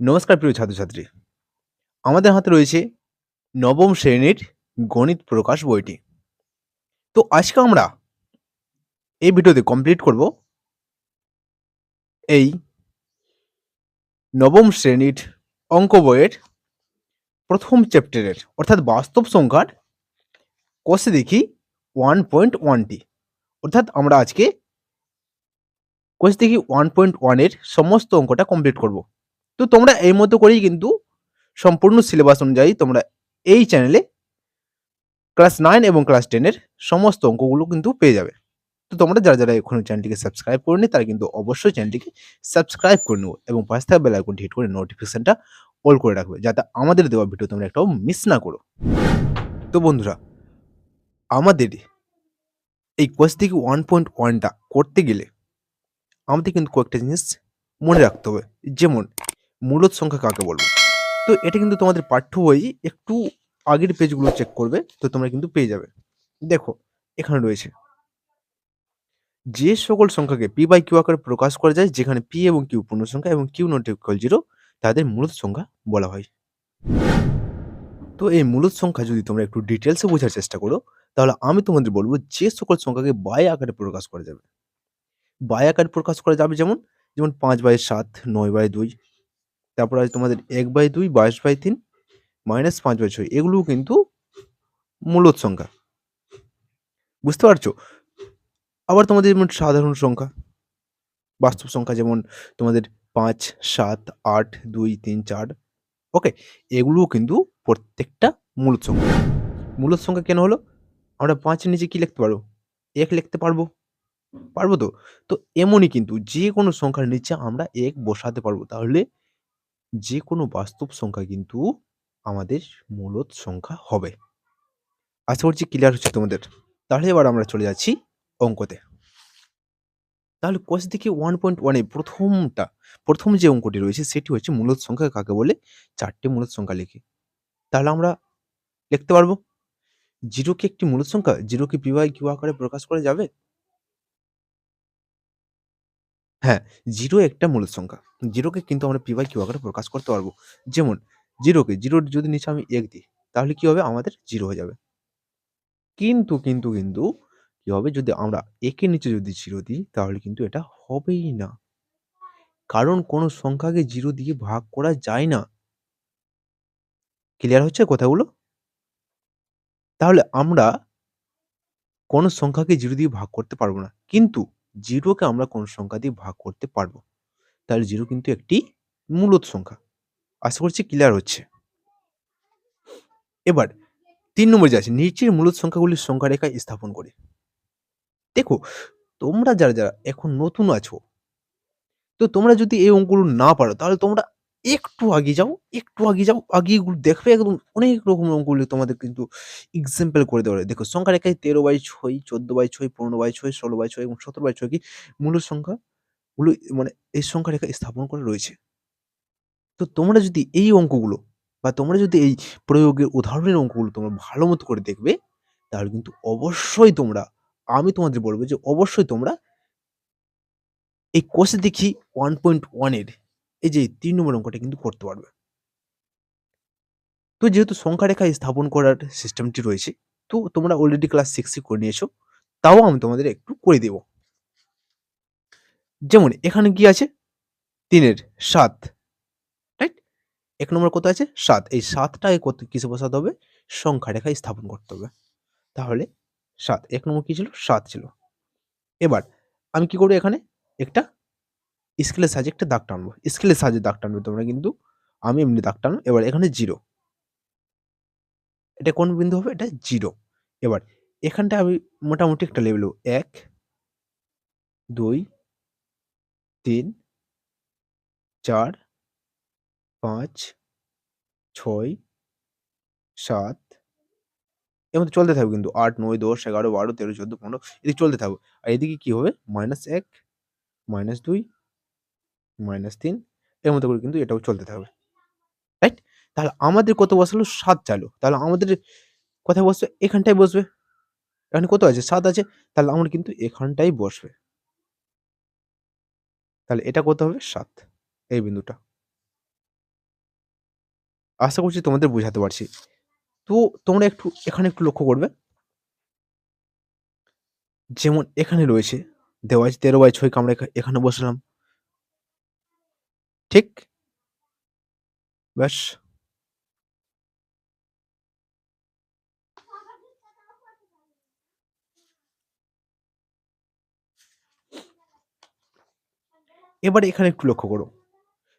নমস্কার প্রিয় ছাত্রছাত্রী। আমাদের হাতে রয়েছে নবম শ্রেণির গণিত প্রকাশ বইটি। তো আজকে আমরা এই ভিডিওতে কমপ্লিট করব এই নবম শ্রেণির অঙ্ক বইয়ের প্রথম চ্যাপ্টারের অর্থাৎ বাস্তব সংখ্যার কোষে দেখি ওয়ান পয়েন্ট ওয়ানটি অর্থাৎ আমরা আজকে কোষ দেখি ওয়ান পয়েন্ট ওয়ানের সমস্ত অঙ্কটা কমপ্লিট করব। তো তোমরা এই মতো করেই কিন্তু সম্পূর্ণ সিলেবাস অনুযায়ী তোমরা এই চ্যানেলে ক্লাস নাইন এবং ক্লাস টেনের সমস্ত অঙ্কগুলো কিন্তু পেয়ে যাবে। তো তোমরা যারা যারা এখনও চ্যানেলটিকে সাবস্ক্রাইব করেনি, তারা কিন্তু অবশ্যই চ্যানেলটিকে সাবস্ক্রাইব করে নেব এবং পাশে থাকা বেল আইকনটি হিট করে নোটিফিকেশনটা অল করে রাখবে, যাতে আমাদের দেওয়া ভিডিও তোমরা একটাও মিস না করো। তো বন্ধুরা, আমাদের এই কোর্স থেকে ওয়ান পয়েন্ট ওয়ানটা করতে গেলে আমাদের কিন্তু কয়েকটা জিনিস মনে রাখতে হবে। যেমন মূলত সংখ্যা কাকে বলব? তো এটা কিন্তু তোমাদের পাঠ্য বই একটু আগের পেজগুলো চেক করবে, তো তোমরা কিন্তু পেয়ে যাবে। দেখো, এখানে রয়েছে। যে সকল সংখ্যাকে পি বাই কিউ আকারে প্রকাশ করা যায়, যেখানে পি এবং কিউ পূর্ণ সংখ্যা এবং কিউ নট ইকুয়াল জিরো তাদের মূলত সংখ্যা বলা হয়। তো এই মূলত সংখ্যা যদি তোমরা একটু ডিটেলসে বোঝার চেষ্টা করো, তাহলে আমি তোমাদের বলব যে সকল সংখ্যাকে বাই আকারে প্রকাশ করা যাবে। বাই আকারে প্রকাশ করা যাবে যেমন যেমন পাঁচ বাই সাত, নয় বাই দুই তারপর আছে তোমাদের এক বাই দুই, বাইশ বাই তিন মাইনাস পাঁচ বাই ছয়। এগুলোও কিন্তু মূলত সংখ্যা। বুঝতে পারছ? আবার তোমাদের যেমন সাধারণ সংখ্যা, বাস্তব সংখ্যা যেমন তোমাদের পাঁচ, সাত, আট, দুই, তিন, চার ওকে এগুলোও কিন্তু প্রত্যেকটা মূলত সংখ্যা। মূলত সংখ্যা কেন হলো? আমরা পাঁচের নিচে কী লিখতে পারব? এক লিখতে পারব? পারব তো? তো এমনই কিন্তু যে কোনো সংখ্যার নিচে আমরা এক বসাতে পারব। তাহলে যে কোনো বাস্তব সংখ্যা কিন্তু আমাদের মূলত সংখ্যা হবে। আশা করছি ক্লিয়ার হচ্ছে তোমাদের। তাহলে এবার আমরা চলে যাচ্ছি অঙ্কতে। তাহলে কোষ দেখি ওয়ান পয়েন্ট ওয়ানে প্রথমটা, প্রথম যে অঙ্কটি রয়েছে সেটি হচ্ছে মূলত সংখ্যা কাকে বলে? চারটে মূলত সংখ্যা লিখে। তাহলে আমরা লিখতে পারব? জিরো কি একটি মূলত সংখ্যা জিরো কি পি বাই কিউ আকারে প্রকাশ করা যাবে? হ্যাঁ জিরো একটা মূলত সংখ্যা। জিরোকে কিন্তু আমরা পি বাই কিউ আকারে প্রকাশ করতে পারব। যেমন জিরোকে জিরোর যদি নিচে আমি এক দিই, তাহলে কি হবে? আমাদের জিরো হয়ে যাবে। কিন্তু কিন্তু কিন্তু কি হবে? যদি আমরা একের নিচে যদি জিরো দিই, তাহলে কিন্তু এটা হবেই না। কারণ কোনো সংখ্যাকে জিরো দিয়ে ভাগ করা যায় না। ক্লিয়ার হচ্ছে কথাগুলো? তাহলে আমরা কোনো সংখ্যাকে জিরো দিয়ে ভাগ করতে পারব না। কিন্তু জিরোকে আমরা কোন সংখ্যা দিয়ে ভাগ করতে পারব? তাহলে জিরো কিন্তু একটি মূলত সংখ্যা। আশা করছি ক্লিয়ার হচ্ছে। এবার, তিন নম্বর আছে, নিচের মূলত সংখ্যাগুলির সংখ্যা রেখা স্থাপন করে। দেখো, তোমরা যারা যারা এখন নতুন আছো, তো তোমরা যদি এই অঙ্কগুলো না পারো, তাহলে তোমরা একটু আগে যাও, একটু আগে যাও আগে দেখবে একদম অনেক রকম অঙ্কগুলো তোমাদের কিন্তু এক্সাম্পল করে দেওয়া দেখো সংখ্যা রেখায় তেরো বাই ছয়, চোদ্দ বাই ছয়, পনেরো বাই ছয়, ষোলো বাই ছয় এবং সতেরো বাই ছয় কি মূলত সংখ্যাগুলো মানে এই সংখ্যা রেখা স্থাপন করে রয়েছে। তো তোমরা যদি এই অঙ্কগুলো বা তোমরা যদি এই প্রয়োগের উদাহরণের অঙ্কগুলো তোমরা ভালো মতো করে দেখবে, তাহলে কিন্তু অবশ্যই তোমরা, আমি তোমাদের বলব যে অবশ্যই তোমরা এই কোষে দেখি ওয়ান পয়েন্ট ওয়ানের এই যে তিন নম্বর অঙ্কটা কিন্তু করতে পারবে। তো যেহেতু সংখ্যা রেখা স্থাপন করার সিস্টেমটি রয়েছে, তো তোমরা অলরেডি ক্লাস সিক্সে করে নিয়েছো, তাও আমি তোমাদের একটু করে দেব। যেমন এখানে কি আছে? তিনের সাত রাইট এক নম্বর কত আছে? সাত। এই সাতটাকে কত, কিসে বসাতে হবে? সংখ্যা রেখায় স্থাপন করতে হবে। তাহলে সাত, এক নম্বর কি ছিল? সাত ছিল। এবার আমি কি করব এখানে? একটা স্কেলের সাহায্যে একটা দাগ টানবো। স্কেলের সাহায্যে দাগ টানবে তোমরা কিন্তু, আমি এমনি দাগ টানবো এবার এখানে জিরো এটা কোন বিন্দু হবে? এটা জিরো এবার এখানটা আমি মোটামুটি একটা লেভেল এক, দুই, তিন, চার, পাঁচ, ছয়, সাত, এর মধ্যে চলতে থাকবে কিন্তু আট, নয়, দশ, এগারো, বারো, তেরো, চোদ্দ, পনেরো, এদিকে চলতে থাকবে। আর এদিকে কী হবে? মাইনাস এক মাইনাস দুই মাইনাস তিন, এর মতো করে কিন্তু এটাও চলতে থাকবে। রাইট? তাহলে আমাদের কত বসালো? সাত চালু। তাহলে আমাদের কোথায় বসবে? এখানটায় বসবে। এখানে কত আছে? সাত আছে। তাহলে আমরা কিন্তু এখানটাই বসবে। তাহলে এটা কত হবে? সাত। এই বিন্দুটা। আশা করছি তোমাদের বোঝাতে পারছি। তো তোমরা একটু এখানে একটু লক্ষ্য করবে। যেমন এখানে রয়েছে, দেওয়া আছে তেরো বাই ছয় আমরা এখানে বসলাম। ঠিক? ব্যাস। এবার এখানে একটু লক্ষ্য করো।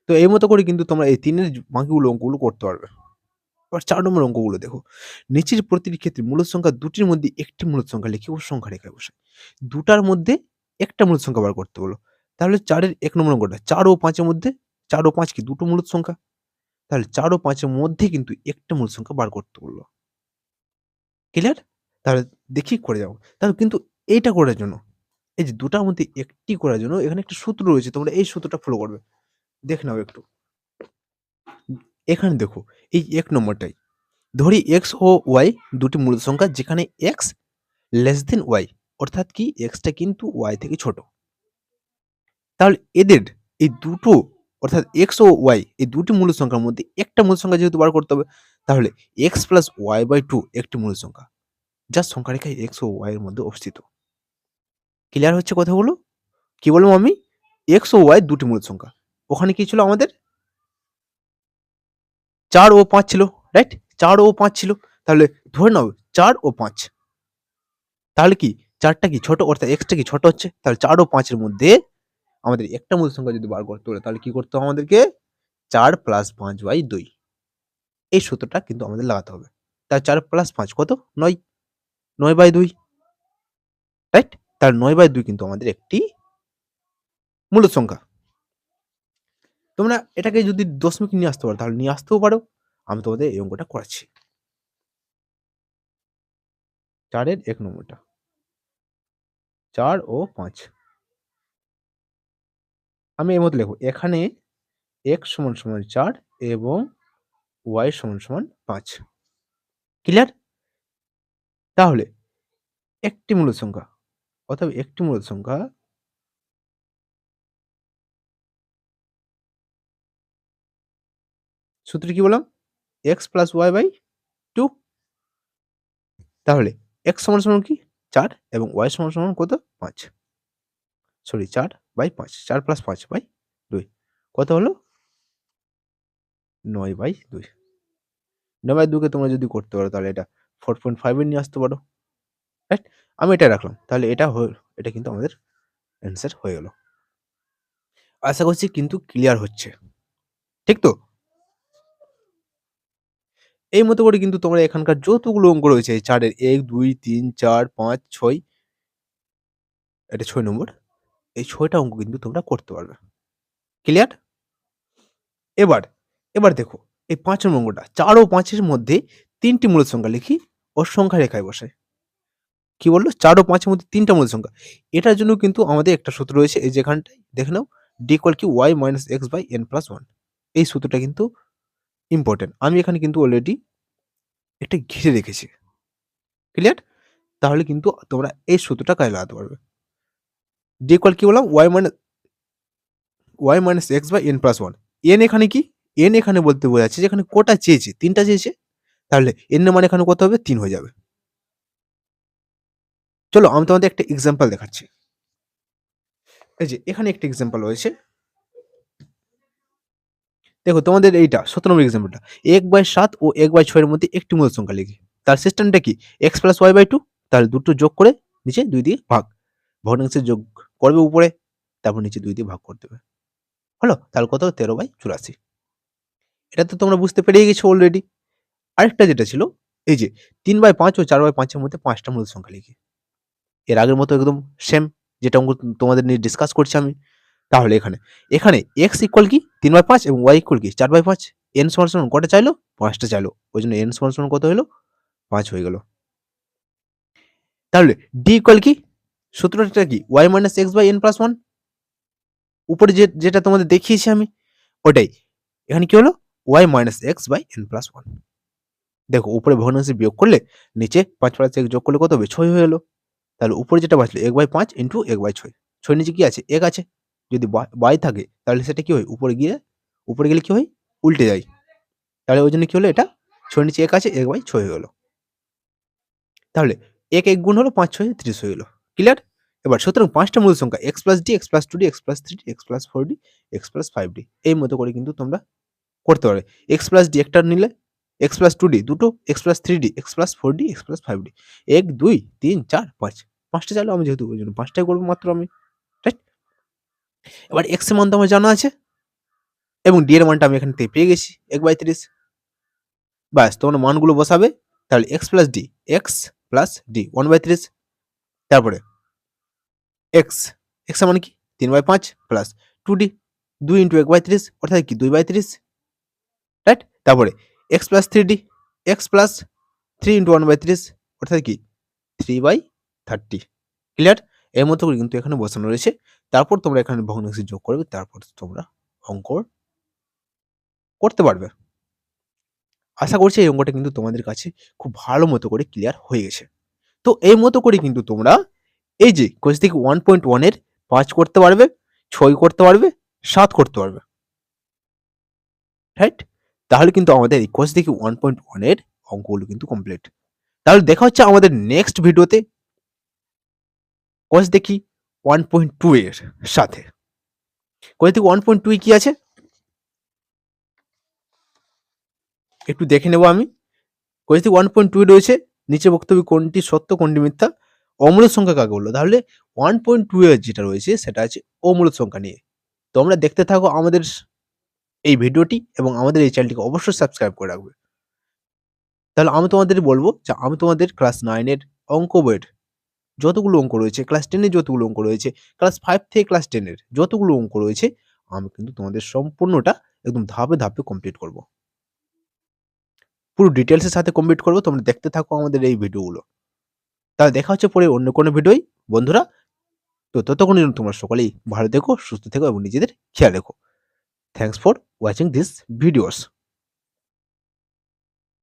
তো এই মতো করে কিন্তু তোমরা এই তিনের বাকিগুলো অঙ্কগুলো করতে পারবে। এবার চার নম্বর অঙ্কগুলো দেখো। নিচের প্রতিটি ক্ষেত্রে মূলত সংখ্যা দুটির মধ্যে একটি মূলত সংখ্যা লিখে ও সংখ্যা রেখায় বসে। দুটার মধ্যে একটা মূলত সংখ্যা বার করতে বলো। তাহলে চারের এক নম্বর অঙ্কটা, চার ও পাঁচের মধ্যে চার ও পাঁচ কি? দুটো মূলত সংখ্যা? তাহলে চার ও পাঁচের মধ্যে কিন্তু একটা মূল সংখ্যা বার করতে বলল। ক্লিয়ার তাহলে দেখি করে যাব তাহলে কিন্তু এইটা করার জন্য, এই যে দুটার মধ্যে একটি করার জন্য এখানে একটা সূত্র রয়েছে, তোমরা এই সূত্রটা ফলো করবে। দেখে নাও একটু। এখানে দেখো, এই এক নম্বরটাই। ধরি এক্স ও ওয়াই দুটি মূল সংখ্যা, যেখানে এক্স লেস দেন ওয়াই অর্থাৎ কি? এক্সটা কিন্তু ওয়াই থেকে ছোট। তাহলে এদের এই দুটো অর্থাৎ এক্স ও ওয়াই এই দুটি মূল সংখ্যার মধ্যে একটা মূল সংখ্যা যেহেতু বার করতে হবে, তাহলে X plus Y by two একটি মূল সংখ্যা যা সংখ্যা রেখায় এক্স ও ওয়াই এর মধ্যে অবস্থিত। ক্লিয়ার হচ্ছে কথাগুলো? কি বললাম আমি? এক্স ও ওয়াই দুটি মূল সংখ্যা ওখানে কি ছিল আমাদের? চার ও পাঁচ ছিল রাইট চার ও পাঁচ ছিল, তাহলে ধরে নাও চার ও পাঁচ। তাহলে কি? চারটা কি ছোট? অর্থাৎ এক্সটা কি ছোট হচ্ছে? তাহলে চার ও পাঁচের মধ্যে আমাদের একটা মূল সংখ্যা যদি বার করতে হলে তাহলে কি করতে হবে আমাদেরকে? চার প্লাস পাঁচ বাই দুই। এই সূত্রটা কিন্তু আমাদের লাগাতে হবে। তার চার প্লাস পাঁচ কত? নয়। নয় বাই দুই। রাইট তার নয় বাই দুই কিন্তু আমাদের একটি মূল সংখ্যা। তোমরা এটাকে যদি দশমিক নিয়ে আসতে পারো, তাহলে নিয়ে আসতেও পারো। আমি তোমাদের এই অঙ্কটা করাচ্ছি। চারের এক নম্বরটা। চার ও পাঁচ। আমি এর মধ্যে লিখব, এখানে এক্স সমান সমান চার এবং ওয়াই সমান সমান পাঁচ। ক্লিয়ার তাহলে একটি মূল সংখ্যা, অথবা একটি মূল সংখ্যা সূত্রে কি বললাম? X plus Y by two তাহলে এক্স সমান সমান কি? চার এবং ওয়াই সমান সমান কত? পাঁচ। সরি চার বাই পাঁচ, চার প্লাস পাঁচ বাই দুই। কত হলো? নয় বাই দুই। নয় বাই দুকে তোমরা যদি করতে পারো, তাহলে এটা ফোর পয়েন্ট ফাইভে নিয়ে আসতে পারো। রাইট আমি এটা রাখলাম। তাহলে এটা এটা কিন্তু আমাদের অ্যান্সার হয়ে গেল। আশা করছি কিন্তু ক্লিয়ার হচ্ছে। ঠিক তো? এই মতো করে কিন্তু তোমরা এখানকার যতগুলো অঙ্ক রয়েছে চারের এক, দুই, তিন, চার, পাঁচ, ছয়, এটা ছয় নম্বর। এই ছয়টা অঙ্ক কিন্তু তোমরা করতে পারবে। ক্লিয়ার এবার এবার দেখো, এই পাঁচ নম্বর অঙ্কটা, চার ও পাঁচের মধ্যে তিনটি মূল সংখ্যা লিখি ও সংখ্যা রেখায় বসায় কি বলল? চার ও পাঁচের মধ্যে তিনটা মূল সংখ্যা এটার জন্য কিন্তু আমাদের একটা সূত্র রয়েছে, এই যেখানটায়, দেখে নাও ডি ইকুয়াল কি Y minus X by N plus one এই সূত্রটা কিন্তু ইম্পর্টেন্ট আমি এখানে কিন্তু অলরেডি এটা ঘিরে রেখেছি। ক্লিয়ার তাহলে কিন্তু তোমরা এই সূত্রটা কাজে লাগাতে পারবে। ডি ইকুয়াল কি বললাম? Y minus Y minus X by N plus one N এখানে কি? এন এখানে বলতে বোঝাচ্ছে যে এখানে কোটা চেয়েছে? তিনটা চেয়েছে? তাহলে এন মানে এখানে কত হবে? তিন হয়ে যাবে। চলো, আমি তোমাদের একটা এক্সাম্পল দেখাচ্ছি। এই যে, এখানে একটা এক্সাম্পল রয়েছে। দেখো, তোমাদের এইটা, সতেরো নম্বর এক্সাম্পলটা এক বাই সাত ও এক বাই ছয়ের মধ্যে একটি মূল সংখ্যা লিখি। তার সিস্টেমটা কি? X plus Y by two তাহলে দুটো যোগ করে নিচে দুই দিয়ে ভাগ। ভগ্নাংশে যোগ করবে উপরে, তারপর নিচে দুই দিয়ে ভাগ করে দেবে। হলো? তাহলে কত? তেরো বাই চুরাশি। এটা তো তোমরা বুঝতে পেরে গেছো অলরেডি আরেকটা যেটা ছিল, এই যে তিন বাই পাঁচ ও চার বাই পাঁচের মধ্যে পাঁচটা মূল সংখ্যা লিখি। এর আগের মতো একদম সেম যেটা অঙ্ক তোমাদের নিয়ে ডিসকাস করছি আমি। তাহলে এখানে এখানে এক্স ইকুয়াল কি? তিন বাই পাঁচ এবং ওয়াই ইকুয়াল কি? চার বাই পাঁচ। এন সমান সমান কটা চাইলো? পাঁচটা চাইলো। ওই জন্য এন সমান সমান কত হলো পাঁচ হয়ে গেল। তাহলে ডি ইকুয়াল কি? সূত্রটা কি? Y minus X by N plus one উপরে যে, যেটা তোমাদের দেখিয়েছি আমি, ওটাই। এখানে কি হলো? Y minus X by N plus one দেখো, উপরে ভগ্নাংশে বিয়োগ করলে নিচে পাঁচ প্লাস এক যোগ করলে কত হবে? ছয় হয়ে গেলো তাহলে উপরে যেটা বাঁচলো, এক বাই পাঁচ ইন্টু এক বাই ছয়। ছয় নিচে কি আছে? এক আছে। যদি বাই থাকে, তাহলে সেটা কি হয়? উপরে গিয়ে, উপরে গেলে কি হয়? উল্টে যায়। তাহলে ওই জন্য কি হলো এটা? ছয় নিচে এক আছে, এক বাই ছয় হয়ে গেলো তাহলে এক এক গুণ হলো পাঁচ, ছয়, ত্রিশ হয়ে গেলো ক্লিয়ার এবার সুতরাং পাঁচটা মূল সংখ্যা X plus D X plus two D X plus three D X plus four D X plus five D এই মতো করে কিন্তু তোমরা করতে পারবে এক্স প্লাস ডি একটা নিলে এক্স প্লাস টু ডি দুটো X plus three D X plus four D X plus five D এক দুই তিন চার পাঁচ পাঁচটা চাইলে আমি যেহেতু ওই জন্য পাঁচটাই করব মাত্র আমি রাইট এবার এক্সের মান তো আমার জানা আছে এবং ডি এর মানটা আমি এখান থেকে পেয়ে গেছি এক বাই তিরিশ ব্যাস তোমরা মানগুলো বসাবে তাহলে X plus D X plus D one by তিরিশ তারপরে এক্স এক্স মানে কি? তিন বাই পাঁচ প্লাস টু ডি দুই ইন্টু এক বাই তিরিশ, অর্থাৎ কি? দুই বাই তিরিশ। রাইট তারপরে X plus three D X plus three into one by তিরিশ, অর্থাৎ কি? থ্রি বাই থার্টি ক্লিয়ার এর মতো করে কিন্তু এখানে বসানো রয়েছে। তারপর তোমরা এখানে ভগ্নাংশ যোগ করবে, তারপর তোমরা অঙ্ক করতে পারবে। আশা করছি এই অঙ্কটা কিন্তু তোমাদের কাছে খুব ভালো মতো করে ক্লিয়ার হয়ে গেছে। তো এই মতো করে কিন্তু তোমরা এই যে কোষ থেকে ওয়ান পয়েন্ট ওয়ানের পাঁচ করতে পারবে, ছয় করতে পারবে, সাত করতে পারবে। রাইট তাহলে কিন্তু আমাদের এই কোষ থেকে ওয়ান পয়েন্ট ওয়ানের অঙ্কগুলো কিন্তু কমপ্লিট তাহলে দেখা হচ্ছে আমাদের নেক্সট ভিডিওতে কোষ দেখি ওয়ান পয়েন্ট টু এর সাথে। কোষ থেকে ওয়ান পয়েন্ট টু কি আছে? একটু দেখে নেব আমি। কোষ থেকে ওয়ান পয়েন্ট টু রয়েছে, নিচে বক্তব্য কোনটি সত্য, কোনটি মিথ্যা? অমূলত সংখ্যা কাকে বলল? তাহলে ওয়ান পয়েন্ট টু এর যেটা রয়েছে সেটা আছে অমূলত সংখ্যা নিয়ে। তোমরা দেখতে থাকো আমাদের এই ভিডিওটি এবং আমাদের এই চ্যানেলটিকে অবশ্যই সাবস্ক্রাইব করে রাখবে। তাহলে আমি তোমাদের বলব যে আমি তোমাদের ক্লাস নাইনের অঙ্ক বইয়ের যতগুলো অঙ্ক রয়েছে ক্লাস টেনের যতগুলো অঙ্ক রয়েছে ক্লাস ফাইভ থেকে ক্লাস টেনের যতগুলো অঙ্ক রয়েছে, আমি কিন্তু তোমাদের সম্পূর্ণটা একদম ধাপে ধাপে কমপ্লিট করব। পুরো ডিটেলসের সাথে কমপ্লিট করব। তোমরা দেখতে থাকো আমাদের এই ভিডিওগুলো তাহলে দেখা হচ্ছে পরে অন্য কোনো ভিডিওই বন্ধুরা, তো ততক্ষণ তোমরা সকলেই ভালো থেকো, সুস্থ থেকো এবং নিজেদের খেয়াল রেখো। Thanks for watching this videos